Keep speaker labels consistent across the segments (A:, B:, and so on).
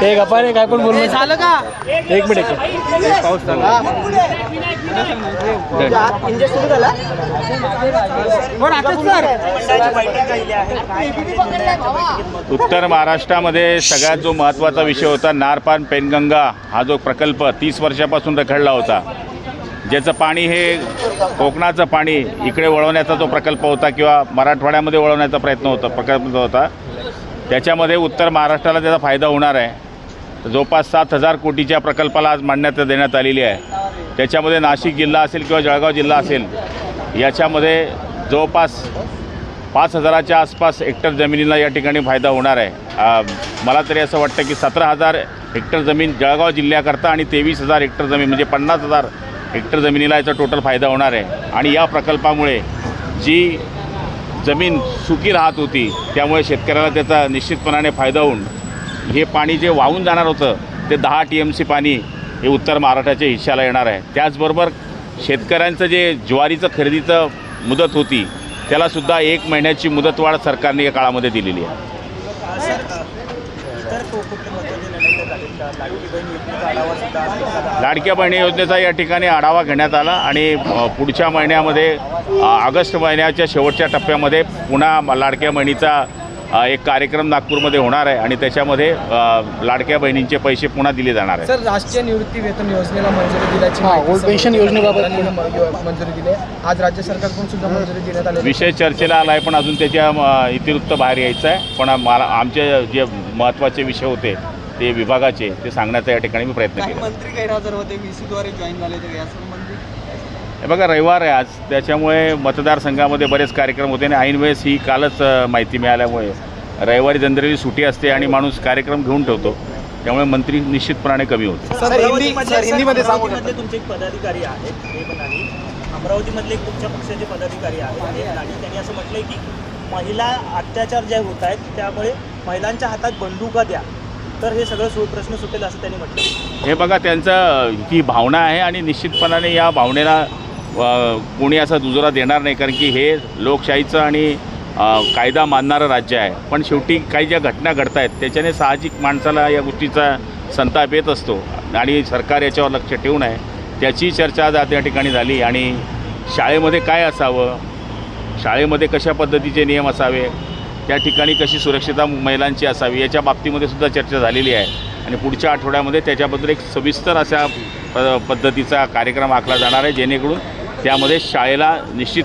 A: हे गप्पा रे काय पण बोलू
B: झालं का?
A: एक मिनिट.
C: पाऊस
B: हो
C: उत्तर महाराष्ट्रामध्ये सगळ्यात जो महत्त्वाचा विषय होता नारपान पेनगंगा हा जो प्रकल्प तीस वर्षापासून रखडला होता. ज्याचं पाणी हे कोकणाचं पाणी इकडे वळवण्याचा जो प्रकल्प होता किंवा मराठवाड्यामध्ये वळवण्याचा प्रयत्न होता प्रकल्प होता त्याच्यामध्ये उत्तर महाराष्ट्राला त्याचा फायदा होणार आहे. जवळपास सात हजार कोटीच्या प्रकल्पाला आज मान्यता देण्यात आलेली आहे. त्याच्यामध्ये नाशिक जिल्हा असेल किंवा जळगाव जिल्हा असेल याच्यामध्ये जवळपास पाच हजाराच्या आसपास हेक्टर जमिनीला या ठिकाणी फायदा होणार आहे. मला तरी असं वाटतं की सतरा हजार हेक्टर जमीन जळगाव जिल्ह्याकरता आणि तेवीस हजार हेक्टर जमीन म्हणजे पन्नास हजार हेक्टर जमिनीला याचा टोटल फायदा होणार आहे. आणि या प्रकल्पामुळे जी जमीन सुकी राहत होती त्यामुळे शेतकऱ्याला त्याचा निश्चितपणाने फायदा होऊन हे पाणी जे वाहून जाणार होतं ते दहा टी एम सी पाणी हे उत्तर महाराष्ट्राच्या हिश्श्याला येणार आहे. त्याचबरोबर शेतकऱ्यांचं जे ज्वारीचं खरेदीचं मुदत होती त्यालासुद्धा एक महिन्याची मुदतवाढ सरकारने या काळामध्ये दिलेली आहे. लाडक्या बहिणी योजनेचा या ठिकाणी आढावा घेण्यात आला आणि पुढच्या महिन्यामध्ये ऑगस्ट महिन्याच्या शेवटच्या टप्प्यामध्ये पुन्हा लाडक्या बहिणीचा एक कार्यक्रम नागपूरमध्ये होणार आहे आणि त्याच्यामध्ये लाडक्या बहिणींचे पैसे पुन्हा दिले जाणार आहेत.
B: सर राष्ट्रीय निवृत्ती वेतन योजनेला मंजुरी दिल्याची
A: हा, ओल्ड पेन्शन योजनेबाबत
B: मंजुरी दिली आहे. आज राज्य सरकारकडून सुद्धा मंजुरी देण्यात आली
C: विषय चर्चेला आला आहे पण अजून त्याच्या इतिवृत्त बाहेर यायचं आहे. पण मला आमचे जे महत्त्वाचे विषय होते ते विभागाचे ते सांगण्याचा या ठिकाणी मी प्रयत्न केला.
B: मंत्री गैरहजर होते व्हीसीद्वारे जॉईन झाले तर यासंबंधी
C: हे बघा रविवार आहे आज. त्याच्यामुळे मतदारसंघामध्ये बरेच कार्यक्रम होते आणि ऐन वेळेस ही कालच माहिती मिळाल्यामुळे रविवारी जनरली सुटी असते आणि माणूस कार्यक्रम घेऊन ठेवतो. त्यामुळे मंत्री निश्चितपणाने कमी होते.
D: तुमचे एक पदाधिकारी आहेत हे अमरावतीमधले एक तुमच्या पक्षाचे पदाधिकारी आहेत आणि त्यांनी असं म्हटलंय की महिला अत्याचार जे होत आहेत त्यामुळे महिलांच्या हातात बंदुका द्या. तर हे सगळं सु प्रश्न सुटेल असं त्यांनी म्हटलं.
C: हे बघा त्यांचं ही भावना आहे आणि निश्चितपणाने या भावनेला कोणी असा दुजोरा देणार नाही कारण की हे लोकशाहीचं आणि कायदा मानणारं राज्य आहे. पण शेवटी काही ज्या घटना घडत आहेत त्याच्याने साहजिक माणसाला या गोष्टीचा संताप येत असतो. आणि सरकार याच्यावर लक्ष ठेवून आहे. त्याची चर्चा आज त्या ठिकाणी झाली आणि शाळेमध्ये काय असावं? शाळेमध्ये कशा पद्धतीचे नियम असावे? त्या ठिकाणी कशी सुरक्षता महिलांची असावी याच्या बाबतीमध्ये सुद्धा चर्चा झालेली आहे. आणि पुढच्या आठवड्यामध्ये त्याच्याबद्दल एक सविस्तर अशा प पद्धतीचा कार्यक्रम आखला जाणार आहे जेणेकरून त्यामध्ये शाळेला निश्चित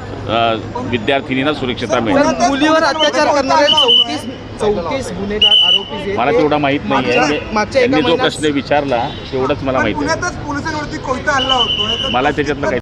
C: विद्यार्थिनींना सुरक्षता मिळेल.
B: मुलीवर अत्याचार करणारे चौतीस चौतीस गुन्हेगार आरोपी जे
C: मला तेवढं माहीत नाही आहे.
B: एका
C: त्यांनी जो प्रश्न विचारला तेवढंच मला माहिती आहे
E: पुण्यातच पोलिसांवरती कोयता हल्ला होतो.
C: मला त्याच्यातलं काही